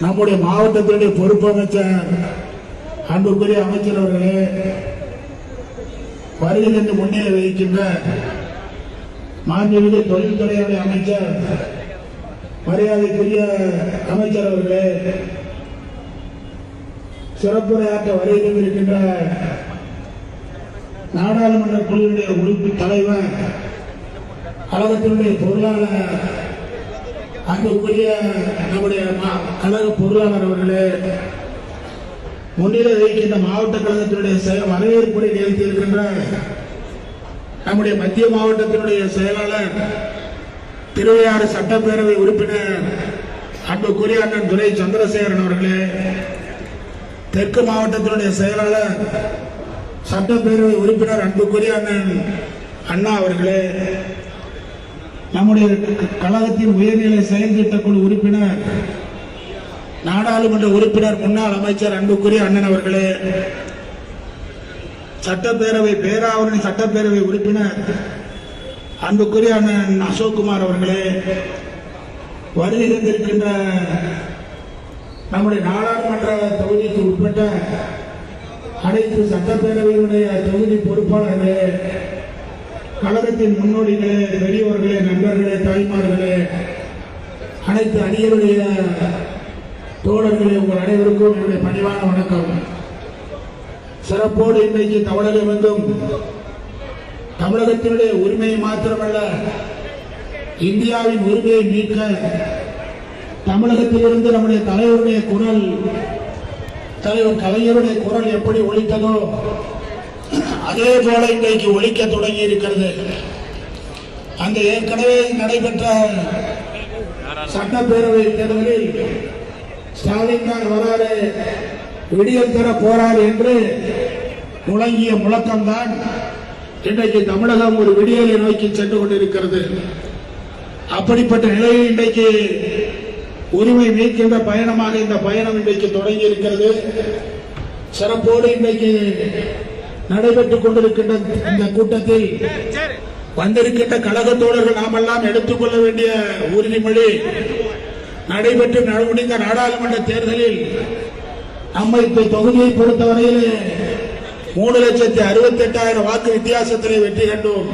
நம்முடைய மாவட்டத்தினுடைய பொறுப்பு அமைச்சர் அன்புக்குரிய அமைச்சர் அவர்களே வருகை என்று முன்னிலை வகிக்கின்ற மாண்புமிகு தொழில்துறையுடைய அமைச்சர் மரியாதைக்குரிய அமைச்சர் அவர்களே சிறப்புரையாற்ற வருகை தந்திருக்கின்ற நாடாளுமன்ற குழுவினுடைய உறுப்பு தலைவர் கழகத்தினுடைய பொருளாளர் அன்புக்குரிய நம்முடைய மா- கழக பொருளாளர் அவர்களே முன்னிலை வகிக்கின்ற மாவட்ட கழகத்தினுடைய செயல் வரவேற்புரை நிகழ்த்தி இருக்கின்ற நம்முடைய மத்திய மாவட்டத்தினுடைய செயலாளர் திருவையாறு சட்டப்பேரவை உறுப்பினர் அன்புக்குரிய அண்ணன் துரை சந்திரசேகரன் அவர்களே தெற்கு மாவட்டத்தினுடைய செயலாளர் சட்டப்பேரவை உறுப்பினர் அன்புக்குரிய அண்ணன் அண்ணா அவர்களே நம்முடைய கழகத்தின் உயர்நிலை செயல் திட்டக்குழு உறுப்பினர் நாடாளுமன்ற உறுப்பினர் முன்னாள் அமைச்சர் அன்புக்குரிய அண்ணன் அவர்களே சட்டப்பேரவை பேராவரணி சட்டப்பேரவை உறுப்பினர் அன்புக்குரிய அண்ணன் அசோக்குமார் அவர்களே வருகை தந்திருக்கின்ற நம்முடைய நாடாளுமன்ற தொகுதிக்கு உட்பட்ட அனைத்து சட்டப்பேரவையினுடைய தொகுதி பொறுப்பாளர்களே கழகத்தின் முன்னோடிகளே பெரியவர்களே நண்பர்களே தாய்மார்களே அனைத்து அணியருடைய தோழர்களே உங்கள் அனைவருக்கும் என்னுடைய பணிவான வணக்கம். சிறப்போடு இன்றைக்கு தமிழகம் எங்கும் தமிழகத்தினுடைய உரிமையை மாத்திரமல்ல இந்தியாவின் உரிமையை மீட்க தமிழகத்திலிருந்து நம்முடைய தலைவருடைய குரல் தலைவர் கலைஞருடைய குரல் எப்படி ஒழித்ததோ அதே போல இன்றைக்கு ஒழிக்க தொடங்கி இருக்கிறது. அந்த ஏற்கனவே நடைபெற்ற சட்டப்பேரவை தேர்தலில் ஸ்டாலின் தான் வராது விடியல் தர போறார் என்று முழங்கிய முழக்கம்தான் இன்றைக்கு தமிழகம் ஒரு விடியலை நோக்கி சென்று கொண்டிருக்கிறது. அப்படிப்பட்ட நிலையில் இன்றைக்கு உரிமை மீட்கின்ற பயணமாக இந்த பயணம் இன்றைக்கு தொடங்கி இருக்கிறது. சிறப்போடு இன்றைக்கு நடைபெற்றுக் கொண்டிருக்கின்ற இந்த கூட்டத்தில் வந்திருக்கின்ற கழக தோழர்கள் நாமெல்லாம் எடுத்துக்கொள்ள வேண்டிய உறுதிமொழி. நடைபெற்று நட- முடிந்த நாடாளுமன்ற தேர்தலில் நம்மை தொகுதியை பொறுத்தவரையில் மூணு லட்சத்தி அறுபத்தி எட்டாயிரம் வாக்கு வித்தியாசத்திலே வெற்றி கண்டோம்.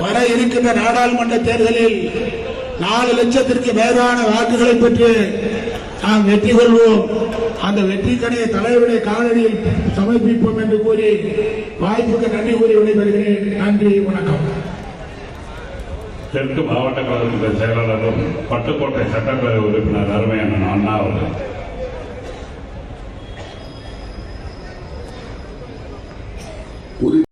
வர இருக்கின்ற நாடாளுமன்ற தேர்தலில் நாலு லட்சத்திற்கு மேலான வாக்குகளை பெற்று நாம் வெற்றி கொள்வோம். அந்த வெற்றிக்கடைய தலைவருடைய காலடியில் சமர்ப்பிப்போம் என்று கூறி வாய்ப்புக்கு நன்றி கூறி விடைபெறுகிறேன். நன்றி வணக்கம். தெற்கு மாவட்ட கழகத்தின் செயலாளரும் பட்டுக்கோட்டை சட்டப்பேரவை உறுப்பினர் அருமையான அண்ணா அவர்கள்.